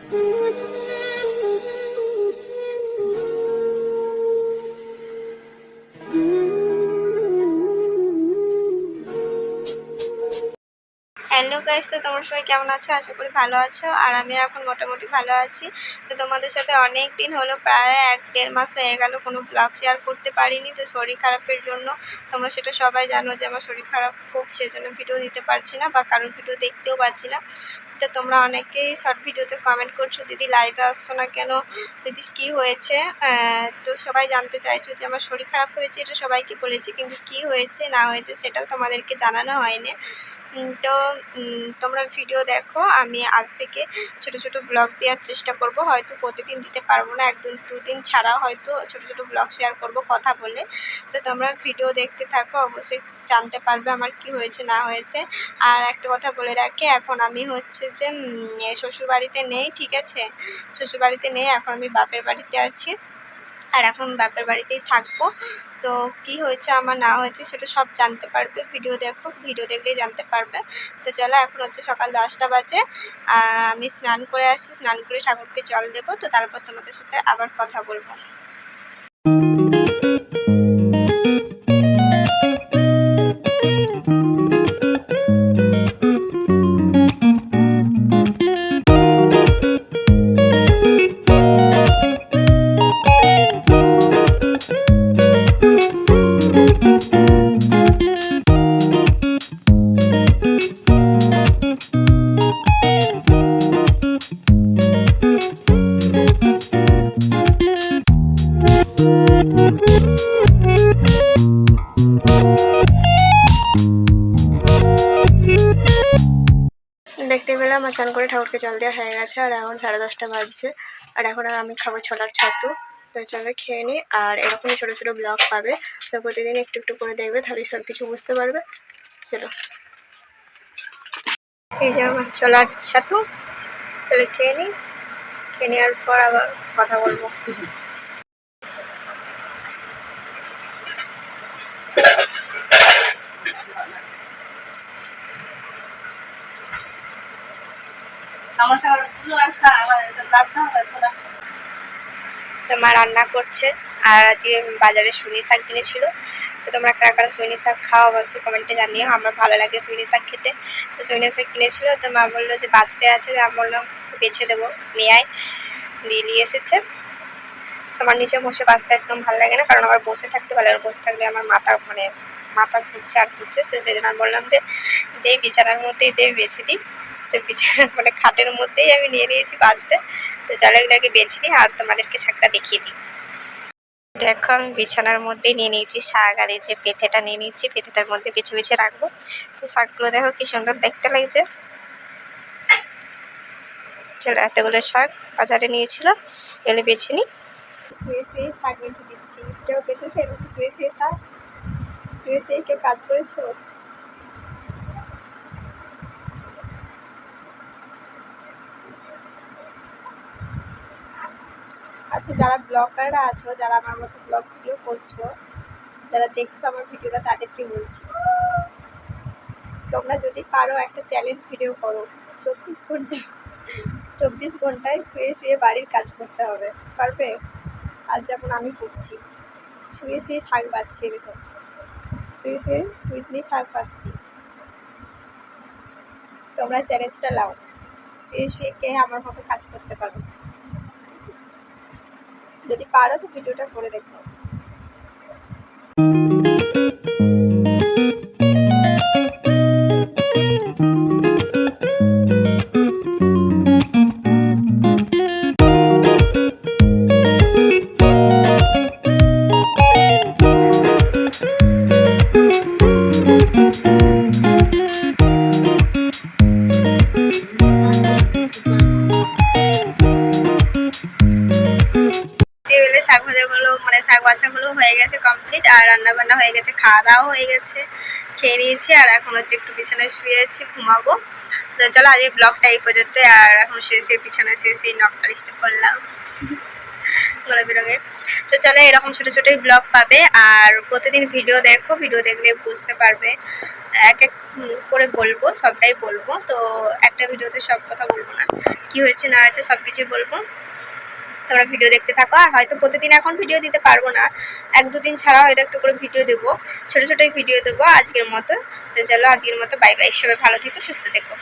Hello guys তো তোমরা সবাই কেমন আছো? আশা করি ভালো আছো। আর আমি এখন মোটামুটি ভালো আছি। তো তোমাদের সাথে অনেক দিন হলো, প্রায় এক দেড় মাস হয়ে গেল, কোনো ব্লগ শেয়ার করতে পারিনি। তো শরীর খারাপের জন্য তোমরা সেটা সবাই জানো যে আমার শরীর খারাপ খুব, সেজন্য ভিডিও দিতে পারছি না বা কারোর ভিডিও দেখতেও পাচ্ছি না। তো তোমরা অনেকেই শর্ট ভিডিওতে কমেন্ট করছ, দিদি লাইভে আসছো না কেন? দিদি কি হয়েছে? তো সবাই জানতে চাইছো যে আমার শরীর খারাপ হয়েছে, এটা সবাইকে বলেছি, কিন্তু কি হয়েছে, না হয়েছে সেটাও তোমাদেরকে জানানো হয়নি। তো তোমরা ভিডিও দেখো, আমি আজ থেকে ছোট ছোট ব্লগ দেওয়ার চেষ্টা করব। হয়তো প্রতিদিন দিতে পারব না, একদিন, দুদিন ছাড়া হয়তো ছোট ছোট ব্লগ শেয়ার করব কথা বলে। তো তোমরা ভিডিও দেখতে থাকো, অবশ্যই জানতে পারবে আমার কি হয়েছে, না হয়েছে। আর একটা কথা বলে রাখি, এখন আমি হচ্ছে যে শ্বশুরবাড়িতে নেই, ঠিক আছে? শ্বশুরবাড়িতে নেই, এখন আমি বাপের বাড়িতে আছি। আর এখন বাপের বাড়িতেই থাকব। তো কি হয়েছে, আমার না হয়েছে সেটা সব জানতে পারবে। ভিডিও দেখো, ভিডিও দেখলেই জানতে পারবে। তো চলো, এখন হচ্ছে সকাল দশটা বাজে। আমি স্নান করে আসি, স্নান করে ঠাকুরকে জল দেবো। তো তারপর তোমাদের সাথে আবার কথা বলব। দেখতে পেলাম আমার স্নান করে ঠাকুরকে জল দেওয়া হয়ে গেছে। আর এখন সাড়ে দশটা বাজছে। আর এখন আমি খাব ছোলার ছাতু। তো চলো খেয়ে নিই আর এরকমই ছোটো ছোটো ব্লগ পাবে। তো প্রতিদিন একটু একটু করে দেখবে, তাহলে সব কিছু বুঝতে পারবে। চলো। এই যে আমার ছোলার ছাতু। চলো খেয়ে নিই খেয়ে নেওয়ার পর আবার কথা বলব। তো মা রান্না করছে। আর আজকে বাজারে সুনি শাক কিনেছিল। তো তোমরা কারা কারা সুনি শাক খাও অবশ্যই কমেন্টে জানিও। আমার ভালো লাগে সুনি শাক খেতে। তো সুনি শাক কিনেছিল। তো মা বলল যে বাঁচতে আছে। আমি বললাম তো বেছে দেবো। নিয়ে আয়। দিয়ে নিয়ে এসেছে। আমার নিচে বসে বাঁচতে একদম ভালো লাগে না। কারণ আমার বসে থাকতে ভালো লাগে। বসে থাকলে আমার মাথা মানে মাথা ঘুরছে আর ঘুরছে। তো সেই জন্য আমি বললাম যে, দে বিছানার মধ্যেই দে, বেছে দিই তো বিছানার মানে খাটের মধ্যেই আমি নিয়ে নিয়েছি বাঁচতে। তো চলো এগুলোকে বেছে নিই আর তোমাদেরকে শাকটা দেখিয়ে দিই। দেখো, আমি বিছানার মধ্যেই নিয়ে নিয়েছি শাক আর এই যে পেঁথেটা নিয়ে নিয়েছি, পেঁথেটার মধ্যে বেছে বেছে রাখব। তো শাকগুলো দেখো কি সুন্দর দেখতে লাগছে। চলো, এতগুলো শাক বাজারে নিয়েছিল, এগুলো বেছে নিই। শুয়ে শুয়ে শাক বেছে দিচ্ছি। কেউ বেছেছো এরকম শুয়ে শুয়ে শাক, শুয়ে শুয়ে কেউ কাজ করেছ? আচ্ছা যারা ব্লগাররা আছো, যারা আমার মতো ব্লগ ভিডিও করছ, যারা দেখছ আমার ভিডিওটা, তাদেরকে বলছি, তোমরা যদি পারো একটা চ্যালেঞ্জ ভিডিও করো। চব্বিশ ঘণ্টা, চব্বিশ ঘন্টায় শুয়ে শুয়ে বাড়ির কাজ করতে হবে, পারবে? আর যেমন আমি করছি, শুয়ে শুয়ে শাক পাচ্ছি দেখো। শুয়ে শুয়ে শুয়ে শুয়ে শাক পাচ্ছি তোমরা চ্যালেঞ্জটা লাও শুয়ে শুয়ে কে আমার মতো কাজ করতে পারো যদি পারো তো ভিডিওটা করে দেখো। টেবিলে শাক ভাজাগুলো মানে শাক বাছাগুলো হয়ে গেছে কমপ্লিট আর রান্না বান্না হয়ে গেছে খাওয়া দাওয়াও হয়ে গেছে, খেয়ে নিয়েছি, আর এখন হচ্ছে একটু বিছানায় শুয়ে আছি, ঘুমাবো। তো চলো আজ এই ব্লগটা এই পর্যন্ত আর এখন শুয়ে শুয়ে বিছানায় শুয়ে শুয়ে নখ পালিশটা করলাম। গোলাপি রঙের। তো চলো এরকম ছোটো ছোটোই ব্লগ পাবে, আর প্রতিদিন ভিডিও দেখো ভিডিও দেখলে বুঝতে পারবে, এক এক করে বলব, সবটাই বলব। তো একটা ভিডিওতে সব কথা বলব না, কি হয়েছে না হয়েছে সব কিছুই বলব। তোমরা ভিডিও দেখতে থাকো, আর হয়তো প্রতিদিন এখন ভিডিও দিতে পারব না। এক দুদিন ছাড়া হয়তো একটু করে ভিডিও দেবো। ছোটো ছোটোই ভিডিও দেবো আজকের মতো। তো চলো আজকের মতো বাই বাই সবাই ভালো থেকো, সুস্থ থেকো।